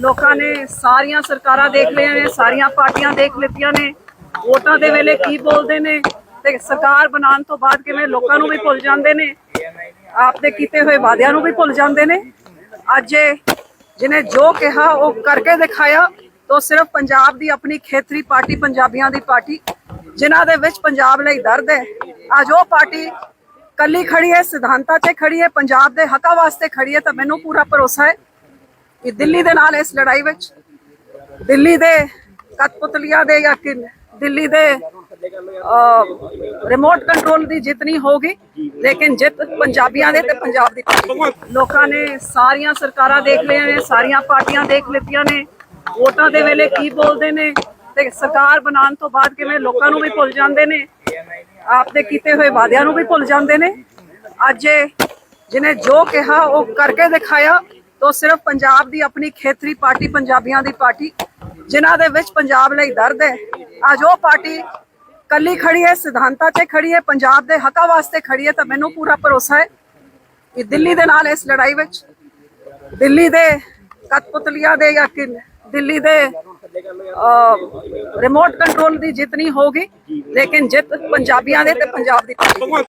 ਲੋਕਾਂ ਨੇ ਸਾਰੀਆਂ ਸਰਕਾਰਾਂ ਦੇਖ ਲਈਆਂ ਨੇ, ਸਾਰੀਆਂ ਪਾਰਟੀਆਂ ਦੇਖ ਲਿੱਤੀਆਂ ਨੇ, ਵੋਟਾਂ ਦੇ ਵੇਲੇ ਕੀ ਬੋਲਦੇ ਨੇ ਤੇ ਸਰਕਾਰ ਬਣਾਉਣ ਤੋਂ ਬਾਅਦ ਕਿਵੇਂ ਲੋਕਾਂ ਨੂੰ ਵੀ ਭੁੱਲ ਜਾਂਦੇ ਨੇ, ਆਪਦੇ ਕੀਤੇ ਹੋਏ ਵਾਅਦਿਆਂ ਨੂੰ ਵੀ ਭੁੱਲ ਜਾਂਦੇ ਨੇ। ਅੱਜ ਇਹ ਜੋ ਕਿਹਾ, ਉਹ ਕਰਕੇ ਦਿਖਾਇਆ ਤੋ ਸਿਰਫ ਪੰਜਾਬ ਦੀ ਆਪਣੀ ਖੇਤਰੀ ਪਾਰਟੀ, ਪੰਜਾਬੀਆਂ ਦੀ ਪਾਰਟੀ, ਜਿਨ੍ਹਾਂ ਦੇ ਵਿੱਚ ਪੰਜਾਬ ਲਈ ਦਰਦ ਹੈ। ਅੱਜ ਉਹ ਪਾਰਟੀ ਕੱਲੀ ਖੜੀ ਹੈ, ਸਿਧਾਂਤਾਂ 'ਤੇ ਖੜੀ ਹੈ, ਪੰਜਾਬ ਦੇ ਹੱਕਾਂ ਵਾਸਤੇ ਖੜੀ ਹੈ, ਤਾਂ ਮੈਨੂੰ ਪੂਰਾ ਭਰੋਸਾ ਹੈ ਕਿ ਦਿੱਲੀ ਦੇ ਨਾਲ ਇਸ ਲੜਾਈ ਵਿੱਚ, ਦਿੱਲੀ ਦੇ ਕਤਪੁਤਲੀਆਂ ਦੇ ਜਾਂ ਦਿੱਲੀ ਦੇ ਰਿਮੋਟ ਕੰਟਰੋਲ ਦੀ ਜਿੱਤ ਨਹੀਂ ਹੋਗੀ ਲੇਕਿਨ ਜਿੱਤ ਪੰਜਾਬੀਆਂ ਦੇ ਤੇ ਪੰਜਾਬ ਦੀ ਲੋਕਾਂ ਨੇ ਸਾਰੀਆਂ ਸਰਕਾਰਾਂ ਦੇਖ ਲਈਆਂ ਨੇ, ਸਾਰੀਆਂ ਪਾਰਟੀਆਂ ਦੇਖ ਲਿੱਤੀਆਂ ਨੇ, ਵੋਟਾਂ ਦੇ ਵੇਲੇ ਕੀ ਬੋਲਦੇ ਨੇ ਤੇ ਸਰਕਾਰ ਬਣਾਉਣ ਤੋਂ ਬਾਅਦ ਕਿਵੇਂ ਲੋਕਾਂ ਨੂੰ ਵੀ ਭੁੱਲ ਜਾਂਦੇ ਨੇ, ਆਪ ਦੇ ਕੀਤੇ ਹੋਏ ਵਾਅਦਿਆਂ ਨੂੰ ਵੀ ਭੁੱਲ ਜਾਂਦੇ ਨੇ। ਅੱਜ ਜਿਹਨੇ ਜੋ ਕਿਹਾ, ਉਹ ਕਰਕੇ ਦਿਖਾਇਆ ਤੋ ਸਿਰਫ ਪੰਜਾਬ ਦੀ ਆਪਣੀ ਖੇਤਰੀ ਪਾਰਟੀ, ਪੰਜਾਬੀਆਂ ਦੀ ਪਾਰਟੀ, ਜਿਨ੍ਹਾਂ ਦੇ ਵਿੱਚ ਪੰਜਾਬ ਲਈ ਦਰਦ ਹੈ ਅੱਜ ਉਹ ਪਾਰਟੀ ਕੱਲੀ ਖੜੀ ਹੈ, ਸਿਧਾਂਤਾਂ 'ਤੇ ਖੜੀ ਹੈ, ਪੰਜਾਬ ਦੇ ਹੱਕਾਂ ਵਾਸਤੇ ਖੜੀ ਹੈ, ਤਾਂ ਮੈਨੂੰ ਪੂਰਾ ਭਰੋਸਾ ਹੈ ਕਿ ਦਿੱਲੀ ਦੇ ਨਾਲ ਇਸ ਲੜਾਈ ਵਿੱਚ, ਦਿੱਲੀ ਦੇ ਕਤਪੁਤਲੀਆਂ ਦੇ ਜਾਂ ਦਿੱਲੀ ਦੇ ਰਿਮੋਟ ਕੰਟਰੋਲ ਦੀ ਜਿੱਤ ਨਹੀਂ ਹੋਗੀ ਲੇਕਿਨ ਜਿੱਤ ਪੰਜਾਬੀਆਂ ਦੇ ਤੇ ਪੰਜਾਬ ਦੀ ਪਾਰਟੀ ਦੀ।